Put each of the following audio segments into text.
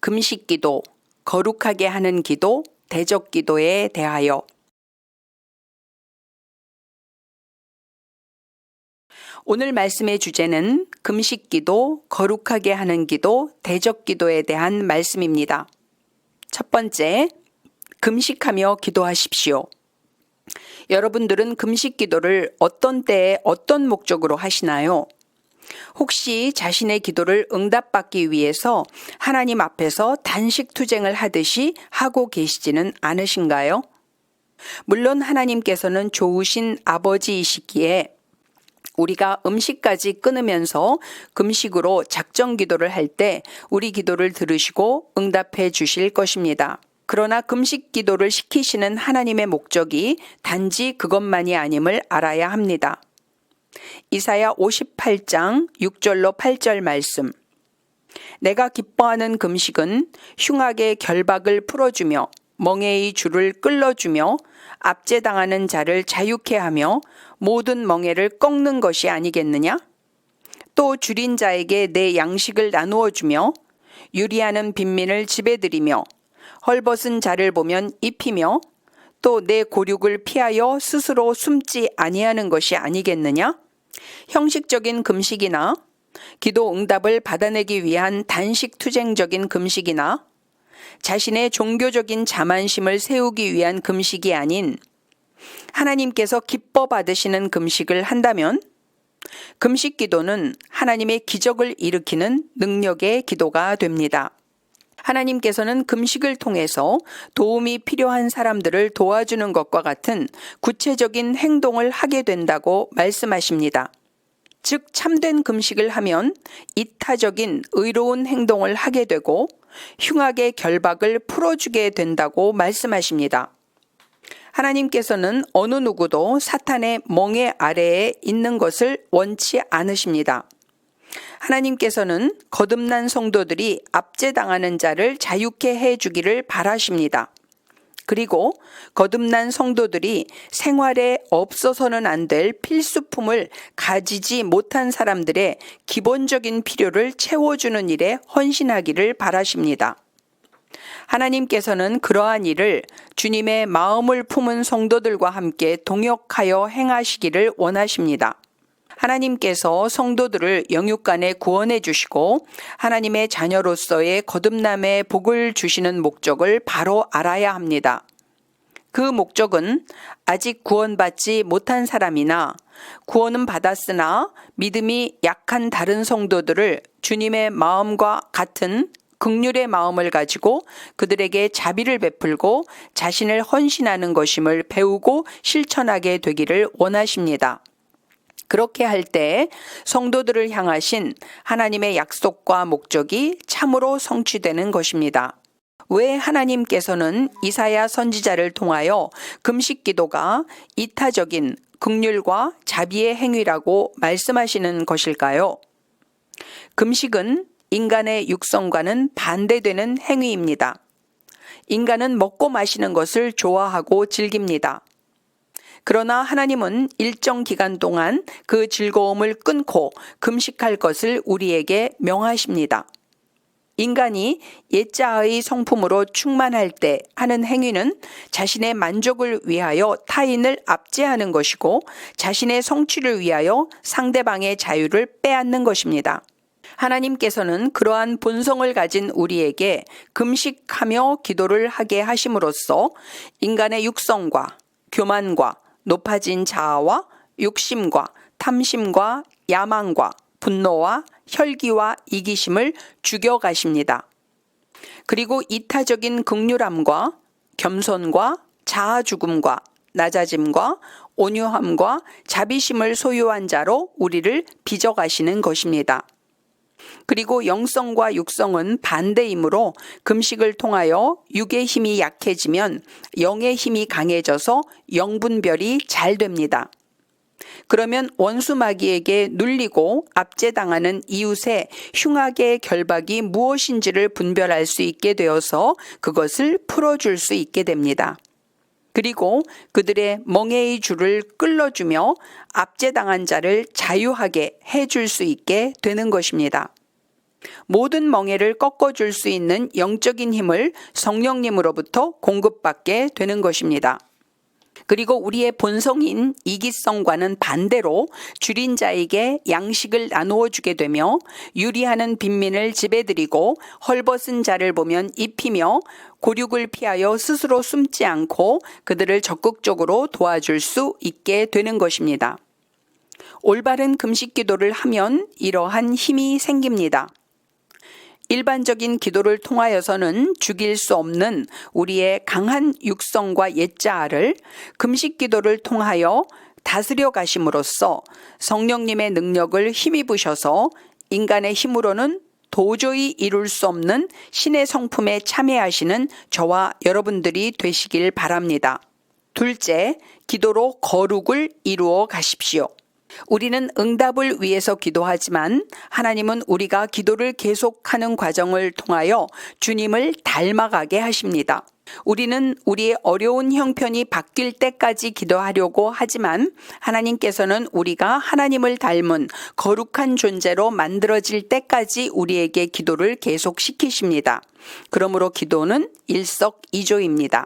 금식 기도, 거룩하게 하는 기도, 대적 기도에 대하여 오늘 말씀의 주제는 금식 기도, 거룩하게 하는 기도, 대적 기도에 대한 말씀입니다. 첫 번째, 금식하며 기도하십시오. 여러분들은 금식 기도를 어떤 때에 어떤 목적으로 하시나요? 혹시 자신의 기도를 응답받기 위해서 하나님 앞에서 단식 투쟁을 하듯이 하고 계시지는 않으신가요? 물론 하나님께서는 좋으신 아버지이시기에 우리가 음식까지 끊으면서 금식으로 작정 기도를 할 때 우리 기도를 들으시고 응답해 주실 것입니다. 그러나 금식 기도를 시키시는 하나님의 목적이 단지 그것만이 아님을 알아야 합니다. 이사야 58장 6절로 8절 말씀. 내가 기뻐하는 금식은 흉악의 결박을 풀어주며 멍에의 줄을 끌어주며 압제당하는 자를 자유케 하며 모든 멍에를 꺾는 것이 아니겠느냐? 또 줄인 자에게 내 양식을 나누어 주며 유리하는 빈민을 집에들이며 헐벗은 자를 보면 입히며 또 내 고륙을 피하여 스스로 숨지 아니하는 것이 아니겠느냐? 형식적인 금식이나 기도 응답을 받아내기 위한 단식 투쟁적인 금식이나 자신의 종교적인 자만심을 세우기 위한 금식이 아닌 하나님께서 기뻐 받으시는 금식을 한다면 금식 기도는 하나님의 기적을 일으키는 능력의 기도가 됩니다. 하나님께서는 금식을 통해서 도움이 필요한 사람들을 도와주는 것과 같은 구체적인 행동을 하게 된다고 말씀하십니다. 즉, 참된 금식을 하면 이타적인 의로운 행동을 하게 되고 흉악의 결박을 풀어주게 된다고 말씀하십니다. 하나님께서는 어느 누구도 사탄의 멍에 아래에 있는 것을 원치 않으십니다. 하나님께서는 거듭난 성도들이 압제당하는 자를 자유케 해 주기를 바라십니다. 그리고 거듭난 성도들이 생활에 없어서는 안 될 필수품을 가지지 못한 사람들의 기본적인 필요를 채워주는 일에 헌신하기를 바라십니다. 하나님께서는 그러한 일을 주님의 마음을 품은 성도들과 함께 동역하여 행하시기를 원하십니다. 하나님께서 성도들을 영육간에 구원해 주시고 하나님의 자녀로서의 거듭남의 복을 주시는 목적을 바로 알아야 합니다. 그 목적은 아직 구원받지 못한 사람이나 구원은 받았으나 믿음이 약한 다른 성도들을 주님의 마음과 같은 극률의 마음을 가지고 그들에게 자비를 베풀고 자신을 헌신하는 것임을 배우고 실천하게 되기를 원하십니다. 그렇게 할 때 성도들을 향하신 하나님의 약속과 목적이 참으로 성취되는 것입니다. 왜 하나님께서는 이사야 선지자를 통하여 금식 기도가 이타적인 극률과 자비의 행위라고 말씀하시는 것일까요? 금식은 인간의 육성과는 반대되는 행위입니다. 인간은 먹고 마시는 것을 좋아하고 즐깁니다. 그러나 하나님은 일정 기간 동안 그 즐거움을 끊고 금식할 것을 우리에게 명하십니다. 인간이 옛자의 성품으로 충만할 때 하는 행위는 자신의 만족을 위하여 타인을 압제하는 것이고 자신의 성취를 위하여 상대방의 자유를 빼앗는 것입니다. 하나님께서는 그러한 본성을 가진 우리에게 금식하며 기도를 하게 하심으로써 인간의 육성과 교만과 높아진 자아와 욕심과 탐심과 야망과 분노와 혈기와 이기심을 죽여가십니다. 그리고 이타적인 극률함과 겸손과 자아 죽음과 낮아짐과 온유함과 자비심을 소유한 자로 우리를 빚어가시는 것입니다. 그리고 영성과 육성은 반대이므로 금식을 통하여 육의 힘이 약해지면 영의 힘이 강해져서 영분별이 잘 됩니다. 그러면 원수 마귀에게 눌리고 압제당하는 이웃의 흉악의 결박이 무엇인지를 분별할 수 있게 되어서 그것을 풀어줄 수 있게 됩니다. 그리고 그들의 멍에의 줄을 끌어주며 압제당한 자를 자유하게 해줄 수 있게 되는 것입니다. 모든 멍해를 꺾어줄 수 있는 영적인 힘을 성령님으로부터 공급받게 되는 것입니다. 그리고 우리의 본성인 이기성과는 반대로 줄인 자에게 양식을 나누어 주게 되며 유리하는 빈민을 지배드리고 헐벗은 자를 보면 입히며 고륙을 피하여 스스로 숨지 않고 그들을 적극적으로 도와줄 수 있게 되는 것입니다. 올바른 금식 기도를 하면 이러한 힘이 생깁니다. 일반적인 기도를 통하여서는 죽일 수 없는 우리의 강한 육성과 옛자아를 금식 기도를 통하여 다스려 가심으로써 성령님의 능력을 힘입으셔서 인간의 힘으로는 도저히 이룰 수 없는 신의 성품에 참여하시는 저와 여러분들이 되시길 바랍니다. 둘째, 기도로 거룩을 이루어 가십시오. 우리는 응답을 위해서 기도하지만 하나님은 우리가 기도를 계속하는 과정을 통하여 주님을 닮아가게 하십니다. 우리는 우리의 어려운 형편이 바뀔 때까지 기도하려고 하지만 하나님께서는 우리가 하나님을 닮은 거룩한 존재로 만들어질 때까지 우리에게 기도를 계속시키십니다. 그러므로 기도는 일석이조입니다.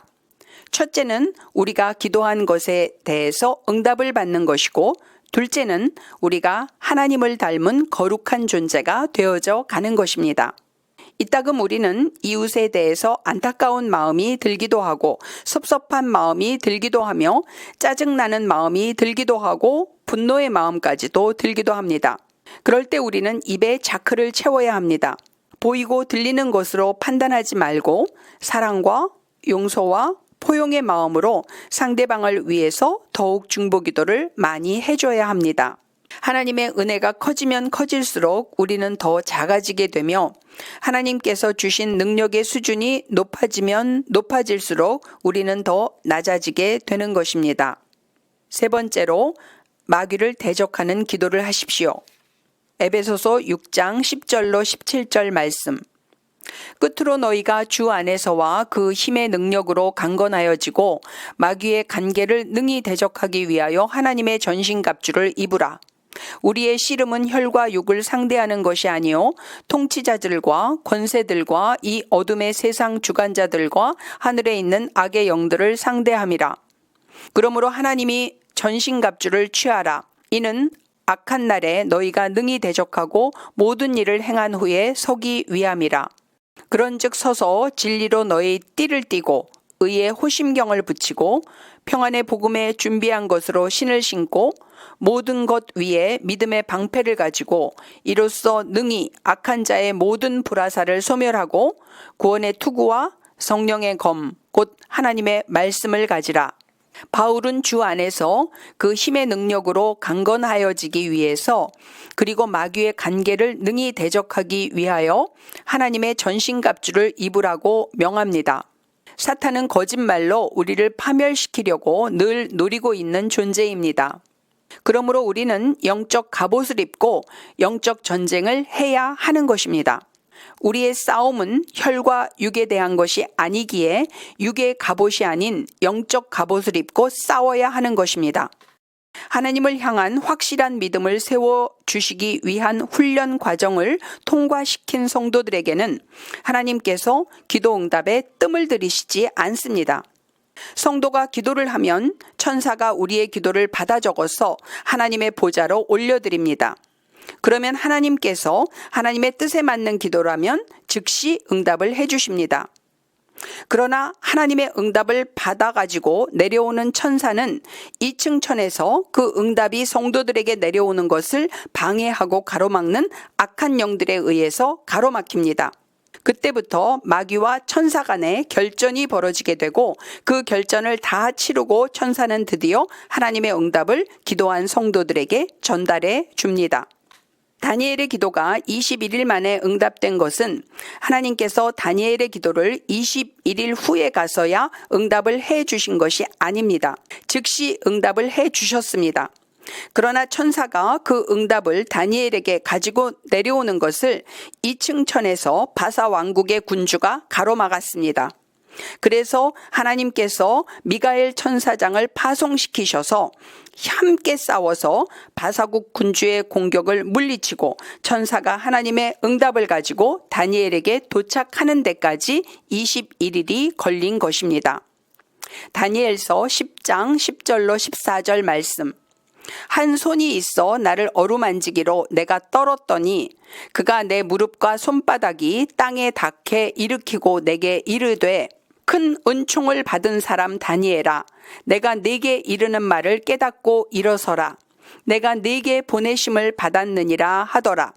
첫째는 우리가 기도한 것에 대해서 응답을 받는 것이고 둘째는 우리가 하나님을 닮은 거룩한 존재가 되어져 가는 것입니다. 이따금 우리는 이웃에 대해서 안타까운 마음이 들기도 하고 섭섭한 마음이 들기도 하며 짜증나는 마음이 들기도 하고 분노의 마음까지도 들기도 합니다. 그럴 때 우리는 입에 자크를 채워야 합니다. 보이고 들리는 것으로 판단하지 말고 사랑과 용서와 포용의 마음으로 상대방을 위해서 더욱 중보 기도를 많이 해줘야 합니다. 하나님의 은혜가 커지면 커질수록 우리는 더 작아지게 되며 하나님께서 주신 능력의 수준이 높아지면 높아질수록 우리는 더 낮아지게 되는 것입니다. 세 번째로 마귀를 대적하는 기도를 하십시오. 에베소서 6장 10절로 17절 말씀. 끝으로 너희가 주 안에서와 그 힘의 능력으로 강건하여지고 마귀의 간계를 능히 대적하기 위하여 하나님의 전신갑주를 입으라. 우리의 씨름은 혈과 육을 상대하는 것이 아니요 통치자들과 권세들과 이 어둠의 세상 주관자들과 하늘에 있는 악의 영들을 상대함이라. 그러므로 하나님이 전신갑주를 취하라. 이는 악한 날에 너희가 능히 대적하고 모든 일을 행한 후에 서기 위함이라. 그런즉 서서 진리로 너희 띠를 띠고 의의 호심경을 붙이고 평안의 복음에 준비한 것으로 신을 신고 모든 것 위에 믿음의 방패를 가지고 이로써 능히 악한 자의 모든 불화사를 소멸하고 구원의 투구와 성령의 검 곧 하나님의 말씀을 가지라. 바울은 주 안에서 그 힘의 능력으로 강건하여지기 위해서 그리고 마귀의 간계를 능히 대적하기 위하여 하나님의 전신갑주를 입으라고 명합니다. 사탄은 거짓말로 우리를 파멸시키려고 늘 노리고 있는 존재입니다. 그러므로 우리는 영적 갑옷을 입고 영적 전쟁을 해야 하는 것입니다. 우리의 싸움은 혈과 육에 대한 것이 아니기에 육의 갑옷이 아닌 영적 갑옷을 입고 싸워야 하는 것입니다. 하나님을 향한 확실한 믿음을 세워 주시기 위한 훈련 과정을 통과시킨 성도들에게는 하나님께서 기도 응답에 뜸을 들이시지 않습니다. 성도가 기도를 하면 천사가 우리의 기도를 받아 적어서 하나님의 보좌로 올려드립니다. 그러면 하나님께서 하나님의 뜻에 맞는 기도라면 즉시 응답을 해 주십니다. 그러나 하나님의 응답을 받아가지고 내려오는 천사는 2층 천에서 그 응답이 성도들에게 내려오는 것을 방해하고 가로막는 악한 영들에 의해서 가로막힙니다. 그때부터 마귀와 천사 간의 결전이 벌어지게 되고 그 결전을 다 치르고 천사는 드디어 하나님의 응답을 기도한 성도들에게 전달해 줍니다. 다니엘의 기도가 21일 만에 응답된 것은 하나님께서 다니엘의 기도를 21일 후에 가서야 응답을 해 주신 것이 아닙니다. 즉시 응답을 해 주셨습니다. 그러나 천사가 그 응답을 다니엘에게 가지고 내려오는 것을 2층 천에서 바사 왕국의 군주가 가로막았습니다. 그래서 하나님께서 미가엘 천사장을 파송시키셔서 함께 싸워서 바사국 군주의 공격을 물리치고 천사가 하나님의 응답을 가지고 다니엘에게 도착하는 데까지 21일이 걸린 것입니다. 다니엘서 10장 10절로 14절 말씀. 한 손이 있어 나를 어루만지기로 내가 떨었더니 그가 내 무릎과 손바닥이 땅에 닿게 일으키고 내게 이르되 큰 은총을 받은 사람 다니엘아 내가 네게 이르는 말을 깨닫고 일어서라. 내가 네게 보내심을 받았느니라 하더라.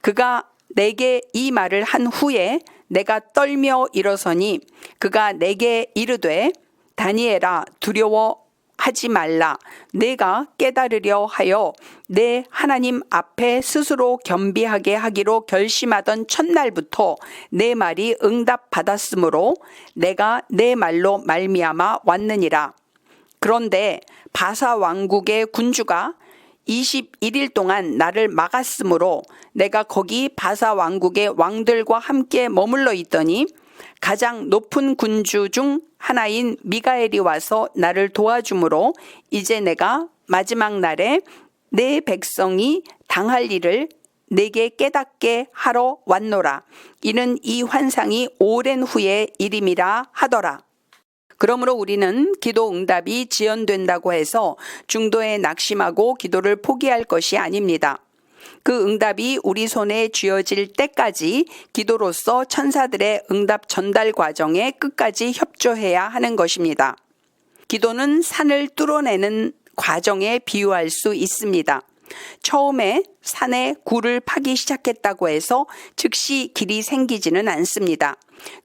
그가 내게 이 말을 한 후에 내가 떨며 일어서니 그가 내게 이르되 다니엘아 두려워 하지 말라. 내가 깨달으려 하여 내 하나님 앞에 스스로 겸비하게 하기로 결심하던 첫날부터 내 말이 응답받았으므로 내가 내 말로 말미암아 왔느니라. 그런데 바사 왕국의 군주가 21일 동안 나를 막았으므로 내가 거기 바사 왕국의 왕들과 함께 머물러 있더니 가장 높은 군주 중 하나인 미가엘이 와서 나를 도와주므로 이제 내가 마지막 날에 내 백성이 당할 일을 내게 깨닫게 하러 왔노라. 이는 이 환상이 오랜 후의 일임이라 하더라. 그러므로 우리는 기도 응답이 지연된다고 해서 중도에 낙심하고 기도를 포기할 것이 아닙니다. 그 응답이 우리 손에 쥐어질 때까지 기도로서 천사들의 응답 전달 과정에 끝까지 협조해야 하는 것입니다. 기도는 산을 뚫어내는 과정에 비유할 수 있습니다. 처음에 산에 굴을 파기 시작했다고 해서 즉시 길이 생기지는 않습니다.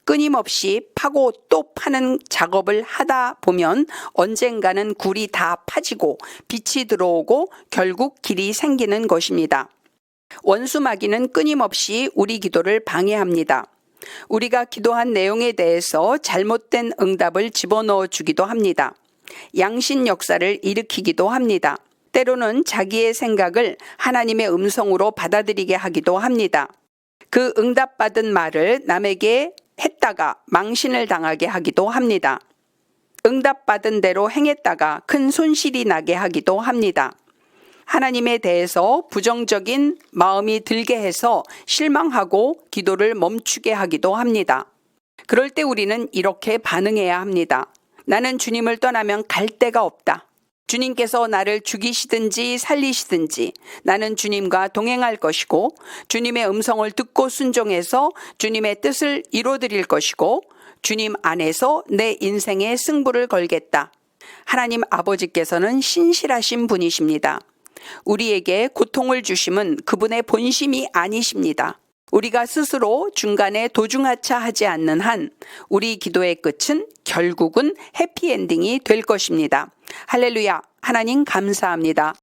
끊임없이 파고 또 파는 작업을 하다 보면 언젠가는 굴이 다 파지고 빛이 들어오고 결국 길이 생기는 것입니다. 원수마귀는 끊임없이 우리 기도를 방해합니다. 우리가 기도한 내용에 대해서 잘못된 응답을 집어넣어 주기도 합니다. 양신 역사를 일으키기도 합니다. 때로는 자기의 생각을 하나님의 음성으로 받아들이게 하기도 합니다. 그 응답받은 말을 남에게 했다가 망신을 당하게 하기도 합니다. 응답받은 대로 행했다가 큰 손실이 나게 하기도 합니다. 하나님에 대해서 부정적인 마음이 들게 해서 실망하고 기도를 멈추게 하기도 합니다. 그럴 때 우리는 이렇게 반응해야 합니다. 나는 주님을 떠나면 갈 데가 없다. 주님께서 나를 죽이시든지 살리시든지 나는 주님과 동행할 것이고 주님의 음성을 듣고 순종해서 주님의 뜻을 이루어드릴 것이고 주님 안에서 내 인생의 승부를 걸겠다. 하나님 아버지께서는 신실하신 분이십니다. 우리에게 고통을 주심은 그분의 본심이 아니십니다. 우리가 스스로 중간에 도중하차 하지 않는 한 우리 기도의 끝은 결국은 해피엔딩이 될 것입니다. 할렐루야. 하나님 감사합니다.